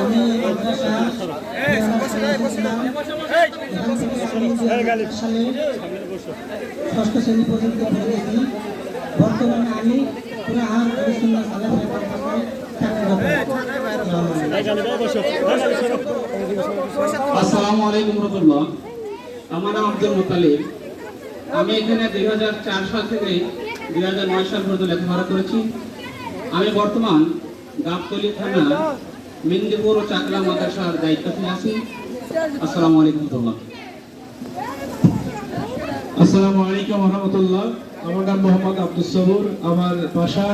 আমি সালে ষষ্ঠ শ্রেণি পর্যন্ত পড়েছি বর্তমানে আমি আসসালামু আলাইকুম রহমতুল্লাহ। আমার নাম আব্দুল মুতালিব। আমি এখানে দুই হাজার চার সাল থেকে দুই হাজার নয় সাল পর্যন্ত লেখাপড়া করেছি। আমি বর্তমান গাবতলী থানা মিন্দিপুর ও চাকলা মাদ্রাসার দায়িত্বশীল আছি। আসসালামু আলাইকুম রহমতুল্লাহ। আসসালামু আলাইকুম রহমতুল্লাহ। আমার নাম মোহাম্মদ আব্দুল সবুর। আমার বাসা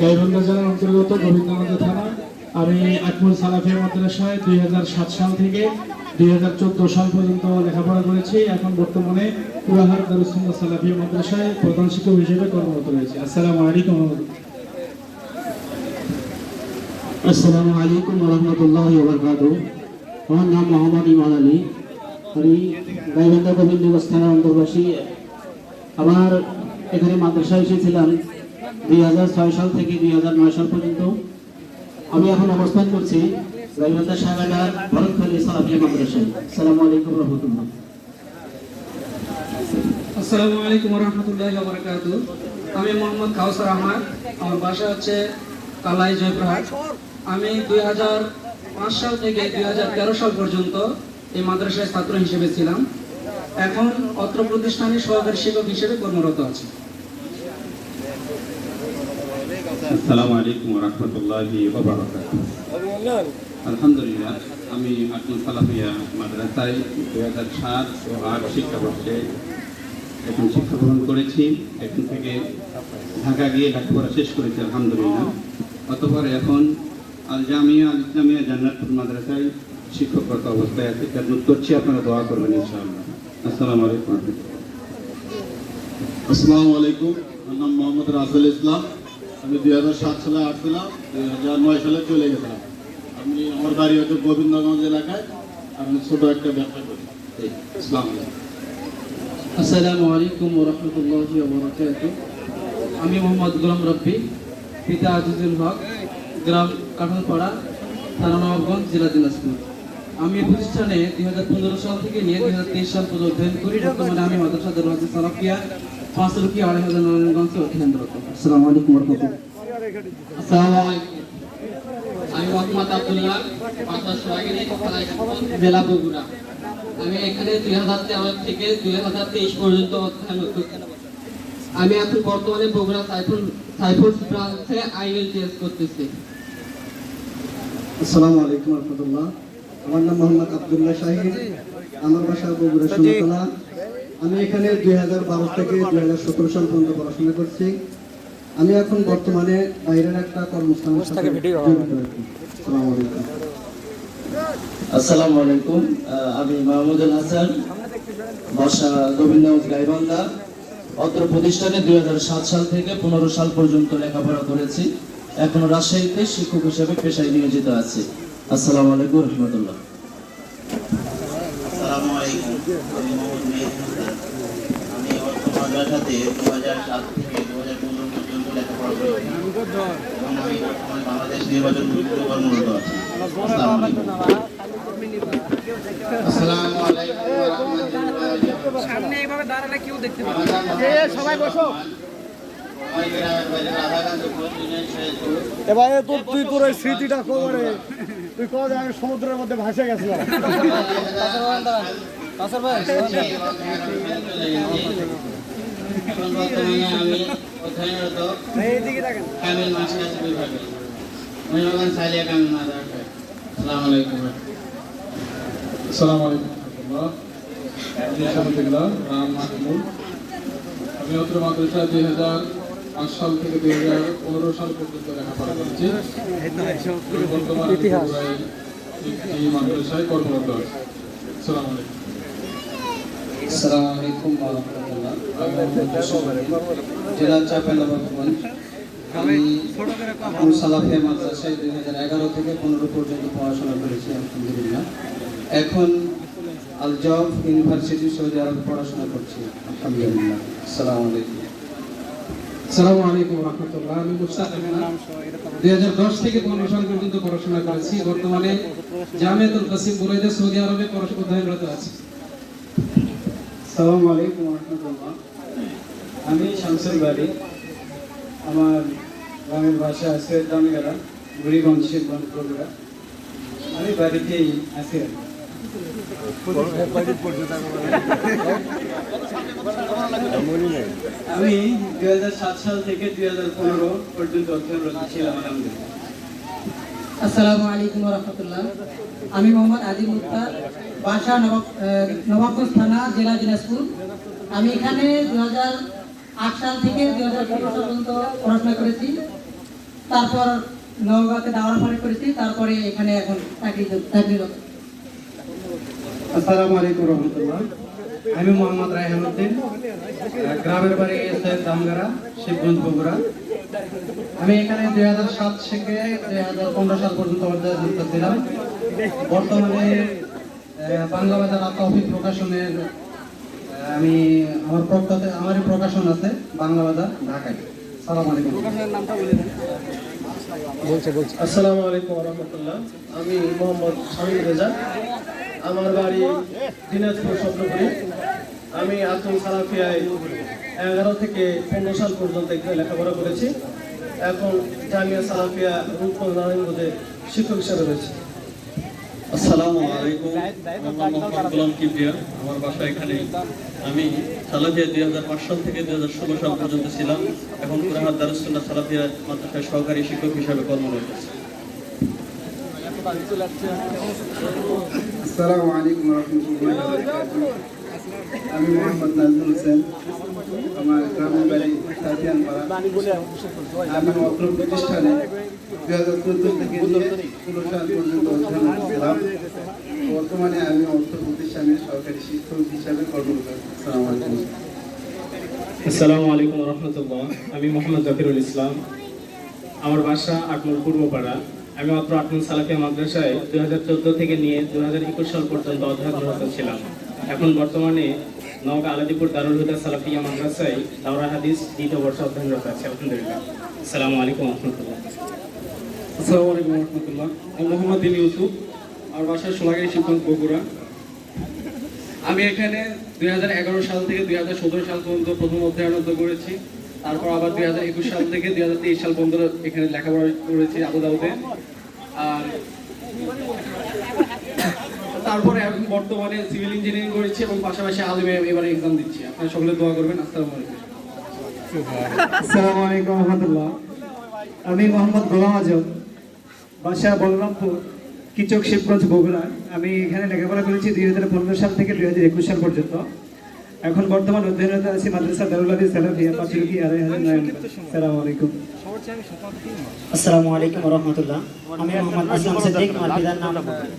গাইবান্ধা জেলার অন্তর্গত গোবিন্দগঞ্জ থানা। আমি আকমল সালাফিয়া মাদ্রাসায় দুই হাজার সাত সাল থেকে দুই হাজার চোদ্দ সাল পর্যন্ত লেখাপড়া করেছি। এখন বর্তমানে পুরাহার দারুসুল্লাহ সালাফিয়া মাদ্রাসায় প্রধান শিক্ষক হিসেবে কর্মরত রয়েছে। আসসালামু আলাইকুম আসসালামু আলাইকুম রহমতুল্লাহ বরকাত আমার নাম মোহাম্মদ ইমান আলী। আমি গাইবান্ধা গোবিন্দগঞ্জ থানার অন্তর্বাসী। আমার এখানে মাদ্রাসা এসেছিলাম দুই হাজার ছয় সাল থেকে দুই হাজার নয় সাল পর্যন্ত। আমি এখন অবস্থান করছি গাইবান্ধা সাগাডার ভরতখালী সালাফিয়া মাদ্রাসায়। আসসালামু আলাইকুম রহমতুল্লাহ। আসসালামু আলাইকুম রহমতুল্লাহ বারকাত আমি মোহাম্মদ কাউসার আহমদ। আমার বাসা হচ্ছে কালাই জয়প্রহাট। আমি দুই হাজার পাঁচ সাল থেকে দুই হাজার তেরো সাল পর্যন্ত এই মাদ্রাসায় ছাত্র হিসেবে ছিলাম। এখন অত্র প্রতিষ্ঠানে সহকারী শিক্ষক হিসেবে কর্মরত আছি। আমি আট শিক্ষাবর্ষে এখন শিক্ষা গ্রহণ করেছি। থেকে ঢাকা গিয়ে লেখাপড়া শেষ করেছি, আলহামদুলিল্লাহ। অতপর এখন আল জামিয়া আল ইসলামিয়া জান্নাতুল মাদ্রাসায় শিক্ষকগত অবস্থায় আছে। খেদমত করছি আপনারা দোয়া করবেন ইনশাআল্লাহ। আসসালামু আলাইকুম আসসালামু আলাইকুম। আমার নাম মোহাম্মদ রাসেল ইসলাম। আমি দুই হাজার সাত সালে আসছিলাম দুই হাজার নয় সালে চলে গেছিলাম। আমি আমার বাড়ি হচ্ছে গোবিন্দগঞ্জ এলাকায়। আমি ছোট একটা ব্যবসা করি। এই, আসসালামু আলাইকুম। রহমতুল্লাহ আমি মোহাম্মদ গোলাম রব্বি পিতা আজিজুল হক। গ্রাম কাঠালপাড়া থানা নবাবগঞ্জ জেলা দিনাজপুর। আমি এই প্রতিষ্ঠানে দুই হাজার পনেরো সাল থেকে নিয়ে দুই হাজার তেইশ সাল পর্যন্ত অধ্যয়ন করি। বর্তমানে আমি মাদ্রাসা দরওয়াজা সালাফিয়া পাঁচ রুপি আড়াই হাজার নারায়ণগঞ্জে অধ্যয়নরত। আসসালামু আলাইকুম রহমতুল্লাহ আসসালামু আলাইকুম। আমি মোহাম্মদ আব্দুল্লাহ মাদ্রাসা সোহাগিনী জেলা বগুড়া। আমি এখানে দুই হাজার তেরো থেকে দুই হাজার তেইশ পর্যন্ত অধ্যয়ন আমি এখন বর্তমানে বগুড়া সাইফুল সাইফুল ব্রাঞ্চে আইএলটিএস করতেছি। আসসালামু আলাইকুম রহমতুল্লাহ। আমার নাম মোহাম্মদ আবদুল্লাহ শাহিন। আমার বাসা বগুড়া সোনাতলা। আমি এখানে দুই হাজার বারো থেকে দুই হাজার সতেরো সাল পর্যন্ত পড়াশোনা করছি। আমি এখন বর্তমানে বাইরের একটা সাথে আছি। আসসালামু আলাইকুম। আসসালামু আলাইকুম। আমি মাহমুদুল হাসান বাসা গোবিন্দগঞ্জ গাইবান্ধা। অত্র প্রতিষ্ঠানে দুই হাজার সাত সাল থেকে পনেরো সাল পর্যন্ত লেখাপড়া করেছি। এখন রাজশাহীতে শিক্ষক হিসেবে পেশায় নিয়োজিত আছে। আসসালামু আলাইকুম রহমতুল্লাহ। আসসালামু আলাইকুম আমি মোহাম্মদ আমি বর্তমান মাদ্রাসাতে দু হাজার সাত থেকে দু হাজার পনেরো পর্যন্ত লেখাপড়া করেছি এবং আমি বর্তমান বাংলাদেশ নির্বাচন কর্মরত আছি। আসসালামু আলাইকুম। আসসালামু আলাইকুম ওয়া রাহমাতুল্লাহি সামনে এইভাবে দাঁড়ালে কেউ দেখতে পাবে সবাই বসো। এবারে তো তুই তোর ওই স্মৃতিটা খবরে তুই কবে আমি সমুদ্রের মধ্যে ভাসে গেছিলাম। আমি অত্র মাদ্রাসা দুই হাজার পাঁচ সাল থেকে দুই হাজার পনেরো সাল পর্যন্ত লেখাপড়া করেছি। বর্তমানে আমি বগুড়ায় একটি মাদ্রাসায় কর্মরত আছি। আসসালামু আলাইকুম। আসসালামু আলাইকুম ওয়া রাহমাতুল্লাহ। আমি মোহাম্মদ জসিম আলী, জেলা চাঁপাইনবাবগঞ্জ। আমি সালাফে মাদ্রাসায় দুই হাজার এগারো থেকে পনেরো পর্যন্ত পড়াশোনা করেছি আলহামদুলিল্লাহ। এখন আল জব ইউনিভার্সিটি সৌদি আরবে পড়াশোনা করছি আলহামদুলিল্লাহ। আসসালামু আলাইকুম। আসসালামু আলাইকুম রহমতুল্লাহ। আমি মুস্তাক দুই হাজার দশ থেকে পনেরো সাল পর্যন্ত পড়াশোনা করেছি। বর্তমানে জামিয়াতুল কাসিম বুরাইদা সৌদি আরবে পড়াশোনা অধ্যয়নরত আছি। আসসালামু আলাইকুম রহমতুল্লাহ। আমি শামসুল বাড়ি। আমার গ্রামের ভাষা আছে দামগেরা বুড়িগঞ্জ শিবগঞ্জ আমি বাড়িতেই আছি আর। আমি দুই হাজার সাত সাল থেকে দুই হাজার পনেরো পর্যন্ত অধ্যয়নরত ছিলাম আসসালামু আলাইকুম রহমতুল্লাহ। আমি মোহাম্মদ আদিল মুক্তার, বাসা নবাব নবাবগঞ্জ থানা, জেলা দিনাজপুর। আমি এখানে দু আট সাল থেকে দু হাজার পর্যন্ত পড়াশোনা করেছি। তারপর নওগাঁতে দাওয়ার পরে করেছি। তারপরে এখানে এখন চাকরি চাকরিরত। আসসালামু আলাইকুম রহমতুল্লাহ। আমি মোহাম্মদ রায়হান উদ্দিন গ্রামের বাড়ি এসে দামগারা শিবগঞ্জ বগুড়া। আমি এখানে দুই হাজার সাত থেকে দুই হাজার পনেরো সাল পর্যন্ত অধ্যয়নরত ছিলাম। বর্তমানে বাংলা বাজার তৌফিক প্রকাশনের আমি আমার প্রখ্যাত আমারই প্রকাশন আছে বাংলা বাজার ঢাকায়। সালাম আলাইকুম। আসসালামু আলাইকুম রহমতুল্লাহ। আমি মোহাম্মদ শামীম রেজা। আমার বাড়ি দিনাজপুর স্বপ্নপুরি। আমি আতুল সালাফিয়ায় এগারো থেকে পনেরো সাল পর্যন্ত লেখাপড়া করেছি। এখন জামিয়া সালাফিয়া রূপগঞ্জ নারায়ণগঞ্জে শিক্ষক হিসাবে রয়েছে। আসসালামু আলাইকুম। আমার গোলাম কিবরিয়া আমার বাসা এখানে আমি সালাফিয়া দুই হাজার পাঁচ সাল থেকে দুই হাজার ষোলো সাল পর্যন্ত ছিলাম। এখন কুরাহাত দারুসুল্লাহ সালাফিয়া মাদ্রাসায় সহকারী শিক্ষক হিসাবে কর্মরত আছি। আসসালামু আলাইকুম রহমতুল্লাহ আমি মোহাম্মদ নাজমুল হোসেন, আমার গ্রামের বাড়ি আমি অত্র প্রতিষ্ঠানে দুই হাজার চোদ্দ থেকে ষোলো সাল পর্যন্ত অধ্যয়ন করছিলাম বর্তমানে আমি অর্থ প্রতিষ্ঠানের সরকারি শিক্ষক হিসাবে কর্মরত। আসসালামু আলাইকুম। আসসালামু আলাইকুম রহমতুল্লাহ। আমি মোহাম্মদ জাফিরুল ইসলাম। আমার বাসা আটমুর পূর্বপাড়া আমি মাত্র আটমুর সালাফিয়া মাদ্রাসায় দুই হাজার চোদ্দ থেকে নিয়ে দুই হাজার একুশ সাল পর্যন্ত অধ্যয়নরত ছিলাম। এখন বর্তমানে নওগাঁ আলাদিপুর দারুল হুদা সালাফিয়া মাদ্রাসায় দাওরা হাদিস দ্বিতীয় বর্ষ অধ্যয়নরত আছে। আলহামদুলিল্লাহ। আসসালামু আলাইকুম রহমতুল্লাহ। আসসালামু আলাইকুম রহমতুল্লাহ। আমি মোহাম্মদ বিন ইউসুফ, আমার বাসা সোনাগাড়ি শিবগঞ্জ বগুড়া। আমি এখানে দুই হাজার এগারো সাল থেকে দুই হাজার সতেরো সাল পর্যন্ত প্রথম অধ্যয়নত করেছি। তারপর আবার দুই হাজার একুশ সাল থেকে দুই হাজার তেইশ সাল পর্যন্ত এখানে লেখাপড়া করেছি আবুদাউতে আর তারপরে এখন বর্তমানে সিভিল ইঞ্জিনিয়ারিং করেছি এবং পাশাপাশি আলিমে এবারে এক্সাম দিচ্ছি। আপনারা সকলে দোয়া করবেন। আসসালামু আলাইকুম। আসসালামু আলাইকুম রহমতুল্লাহ। আমি মোহাম্মদ গোলাম আজম, বাসা বলরামপুর কিচক শিবগঞ্জ বগুড়া। আমি এখানে লেখাপড়া করেছি দুই হাজার পনেরো সাল থেকে দুই হাজার একুশ সাল পর্যন্ত। এখন বর্তমান অধ্যয়নরত আছি মাদ্রাসা দারুল হাদিস সালাফিয়া আড়াই হাজার নয়ন আলাইকুম। আসসালামু আলাইকুম রহমতুল্লাহ। আমি মোহাম্মদ আসলাম সিদ্দিক আমার পিতার নাম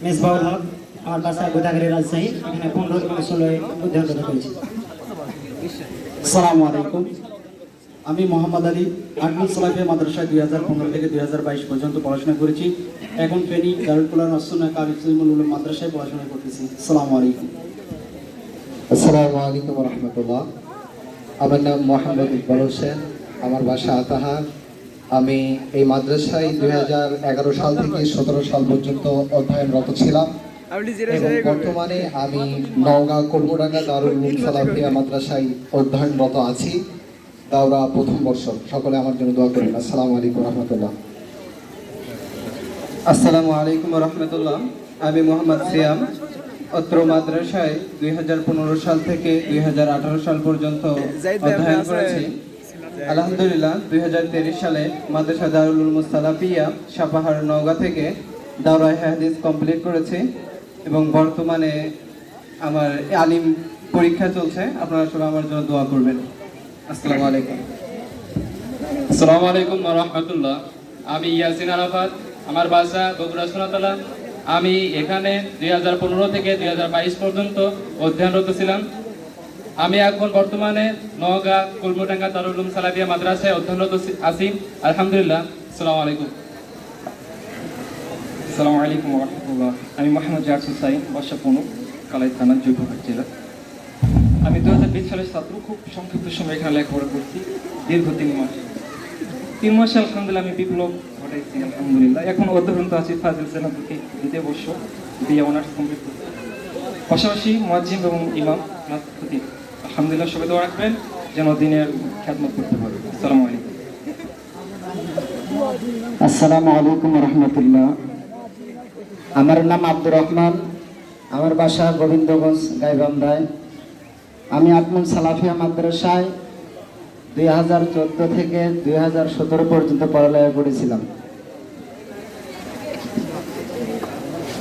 মেজবাউল হক আমার বাসা গোদাগাড়ি রাজশাহী এখানে পনেরো থেকে ষোলোয় অধ্যয়ন করেছি আসসালামু আলাইকুম। আমি মোহাম্মদ আলী আটমুল সালাফিয়া মাদ্রাসায় দুই হাজার পনেরো থেকে দুই হাজার বাইশ পর্যন্ত পড়াশোনা করেছি। এখন ফেনী দারুল কুলার আসন্না কাবিজুল মাদ্রাসায় পড়াশোনা করতেছি। আসসালামু আলাইকুম। আসসালামু আলাইকুম রহমতুল্লাহ। আমার নাম মোহাম্মদ ইকবাল হোসেন আমার বাসা আতাহার। আমি এই মাদ্রাসায় দুই হাজার এগারো সাল থেকে সতেরো সাল পর্যন্ত অধ্যয়নরত ছিলাম এবং বর্তমানে আমি নওগাঁ কর্মডাঙ্গা দারুল সালাফিয়া মাদ্রাসায় অধ্যয়নরত আছি। দাওরা প্রথম বর্ষ সকলে আমার জন্য দোয়া করবেন আসসালামু আলাইকুম রহমতুল্লাহ। আসসালামু আলাইকুম রহমতুল্লাহ। আমি মোহাম্মদ সিয়াম। অত্র মাদ্রাসায় দুই হাজার পনেরো সাল থেকে দুই হাজার আঠারো সাল পর্যন্ত অধ্যয়ন করেছি। আলহামদুলিল্লাহ দুই হাজার তেইশ সালে মাদ্রাসা দারুল উলুম সালাফিয়া সাপাহার নওগাঁ থেকে দাওরা হাদিস কমপ্লিট করেছি এবং বর্তমানে আমার আলিম পরীক্ষা চলছে। আপনারা সবাই আমার জন্য দোয়া করবেন। আসসালামু আলাইকুম। আসসালামু আলাইকুম রহমতুল্লাহ। আমি ইয়াসিন আরাফাত আমার বাসা বগুড়া সোনাতলা। আমি এখানে দুই হাজার পনেরো থেকে দুই হাজার বাইশ পর্যন্ত অধ্যয়নরত ছিলাম। আমি এখন বর্তমানে নওগাঁ কুলমুডাঙ্গা দারুল উলুম সালাফিয়া মাদ্রাসায় অধ্যয়নরত আছি আলহামদুলিল্লাহ। আসসালামু আলাইকুম। আসসালামু আলাইকুম রহমতুল্লাহ। আমি মোহাম্মদ জাহাজ হুসাইন বাসা পনু, কালাই থানা জয়পুরহাট জেলা। আমি দু হাজার বিশ সালের ছাত্র, খুব সংক্ষিপ্ত সময় এখানে লেখাপড়া করছি, দীর্ঘ তিন মাস। তিন মাসে আলহামদুলিল্লাহ আমি বিপ্লব ঘটাইছি, আলহামদুলিল্লাহ। এখন অধ্যয়ন আছি ফাজিল সেনা থেকে দ্বিতীয় বর্ষ বিয়ে অনার্স কমপ্লিট পাশাপাশি মজিম এবং ইমাম নাথ আলহামদুলিল্লাহ সবাই দোয়া রাখবেন যেন দিনের খ্যাতমত করতে পারে। আসসালামু আলাইকুম। আসসালামু আলাইকুম রহমতুল্লাহ। আমার নাম আব্দুর রহমান। আমার বাসা গোবিন্দগঞ্জ, গাইবান্ধায়। আমি আত্মন সালাফিয়া মাদ্রাসায় দুই হাজার চোদ্দ থেকে দুই হাজার সতেরো পর্যন্ত পড়ালেখা করেছিলাম।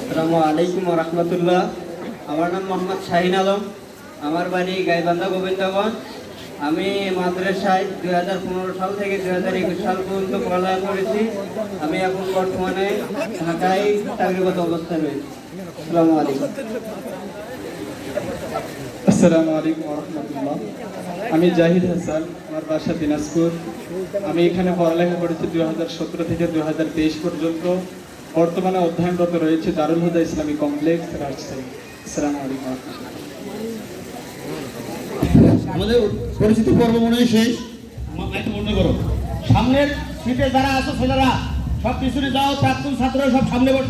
আসসালামু আলাইকুম রহমতুল্লাহ। আমার নাম মোহাম্মদ শাহিন আলম। আমার বাড়ি গাইবান্ধা গোবিন্দগঞ্জ। আমি মাদ্রাসায় দুই হাজার পনেরো সাল থেকে দুই হাজার একুশ সাল পর্যন্ত পড়ালেখা করেছি। আমি এখন বর্তমানে ঢাকায় চাকরিগত অবস্থায় রয়েছি। আসসালামু আলাইকুম। আসসালামু আলাইকুম রহমতুল্লাহ। আমি জাহিদ হাসান, আমার বাসা দিনাজপুর। আমি এখানে পড়ালেখা করেছি দুই হাজার সতেরো থেকে দুই হাজার তেইশ পর্যন্ত। বর্তমানে অধ্যয়নরত রয়েছে দারুল হুদা ইসলামী কমপ্লেক্স, রাজশাহী। আসসালামু আলাইকুম আমাদের পরিচিতি পর্ব মনে হয় শেষ। বন্ধ করো। সামনের সিটে যারা আছে ছেলেরা সব পিছনে যাও প্রাক্তন ছাত্ররা সব সামনে বসো।